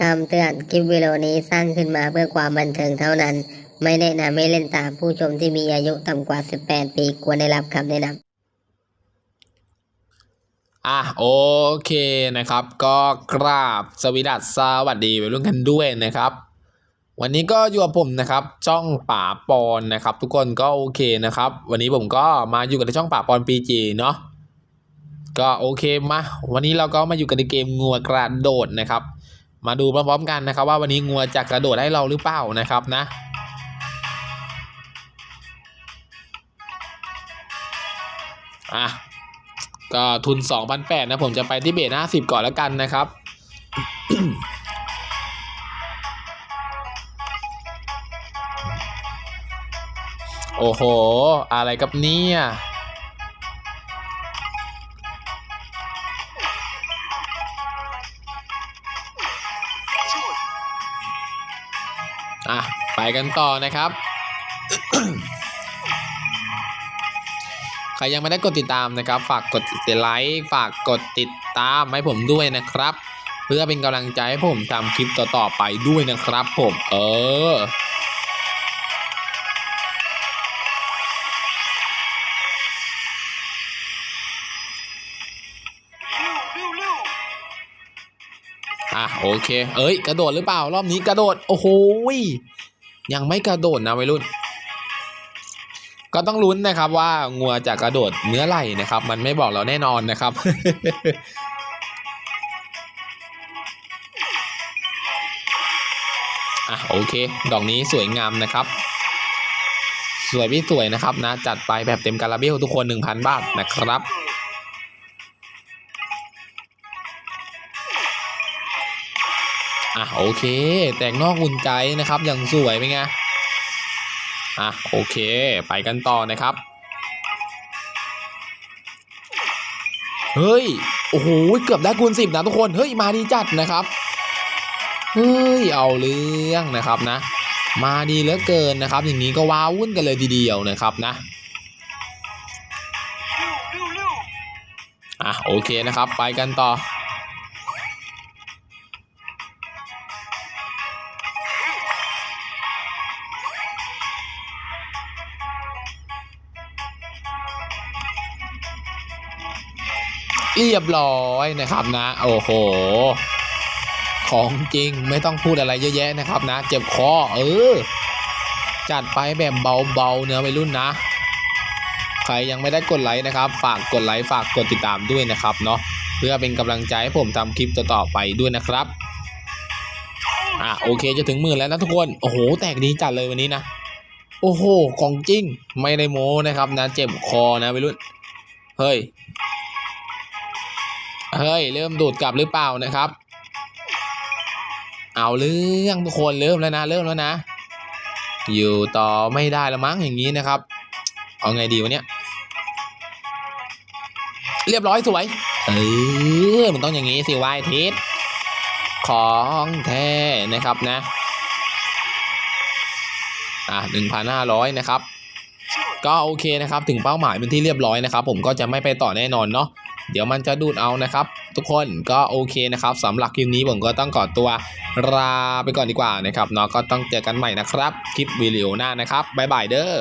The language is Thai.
คำเตือนคลิปวิดีโอนี้สร้างขึ้นมาเพื่อความบันเทิงเท่านั้น ไม่แนะนำให้เล่นตามผู้ชมที่มีอายุต่ำกว่า 18 ปีควรได้รับคำแนะนำอะโอเคนะครับ ก็กราบสวีดัสสวัสดีไปรุ่นกันด้วยนะครับ วันนี้ก็อยู่กับผมนะครับช่องป่าปอนนะครับ ทุกคนก็โอเคนะครับ วันนี้ผมก็มาอยู่กันในช่องป่าปอนปีจีเนาะก็โอเคมาวันนี้เราก็มาอยู่กันในเกมงัวกระโดดนะครับ มาดูพร้อมๆกันนะครับ ว่าวันนี้งัวจะกระโดดให้เราหรือเปล่านะครับนะอะก็ทุน 2,800นะผมจะไปที่เบส50 ก่อนแล้วกันนะครับโอ้โห อะไรกับเนี่ย อะไปกันต่อนะครับ ใครยังไม่ได้กดติดตามนะครับ ฝากกดติดไลค์ฝากกดติดตามให้ผมด้วยนะครับ เพื่อเป็นกำลังใจให้ผมทำคลิปต่อๆไปด้วยนะครับผม เออ อะโอเค เอ้ย กระโดดหรือเปล่า รอบนี้กระโดด โอ้โหยยังไม่กระโดดนะวัยรุ่น ก็ต้องลุ้นนะครับว่างัวจะกระโดดเมื่อไหร่นะครับ มันไม่บอกเราแน่นอนนะครับอะโอเค ดอกนี้สวยงามนะครับ สวยพี่สวยนะครับนะ จัดไปแบบเต็มการาเบลทุกคน 1,000 บาทนะครับ อะโอเค แตกนอกอุ่นใจนะครับอย่างสวยเป็นไงอะโอเค ไปกันต่อนะครับ เฮ้ย โอ้โหเกือบได้คูณสิบนะทุกคน เฮ้ย มาดีจัดนะครับ เฮ้ย เอาเรื่องนะครับนะ มาดีเหลือเกินนะครับ อย่างนี้ก็ว้าวุ่นกันเลยทีเดียวนะครับนะอะโอเคนะครับ ไปกันต่อ เรียบร้อยนะครับนะ โอ้โห ของจริงไม่ต้องพูดอะไรเยอะแยะนะครับนะ เจ็บคอเออ จัดไปแบบเบาๆเนื้อไปรุ่นนะ ใครยังไม่ได้กดไลค์นะครับ ฝากกดไลค์ฝากกดติดตามด้วยนะครับเนาะเพื่อเป็นกำลังใจให้ผมทำคลิปต่อๆไปด้วยนะครับอะโอเคจะถึงหมื่นแล้วนะทุกคน โอ้โห แตกดีจัดเลยวันนี้นะ โอ้โห ของจริง ไม่ได้โม้นะครับนะ เจ็บคอนะไปรุ่น เฮ้ย เฮ้ย เริ่มดูดกลับหรือเปล่านะครับ เอาเรื่องทุกคนเริ่มแล้วนะ เริ่มแล้วนะ อยู่ต่อไม่ได้แล้วมั้งอย่างนี้นะครับ เอาไงดีวะเนี่ยเรียบร้อยสวย เออ มันต้องอย่างนี้สิวายทิศของแท้นะครับนะ อะหนึ่งพันห้าร้อยนะครับ ก็โอเคนะครับ ถึงเป้าหมายเป็นที่เรียบร้อยนะครับ ผมก็จะไม่ไปต่อแน่นอนเนาะ เดี๋ยวมันจะดูดเอานะครับ ทุกคนก็โอเคนะครับสำหรับคลิปนี้ผมก็ต้องขอตัวลาไปก่อนดีกว่านะครับเนาะก็ต้องเจอกันใหม่นะครับ คลิปวิดีโอหน้านะครับบ๊ายบายเด้อ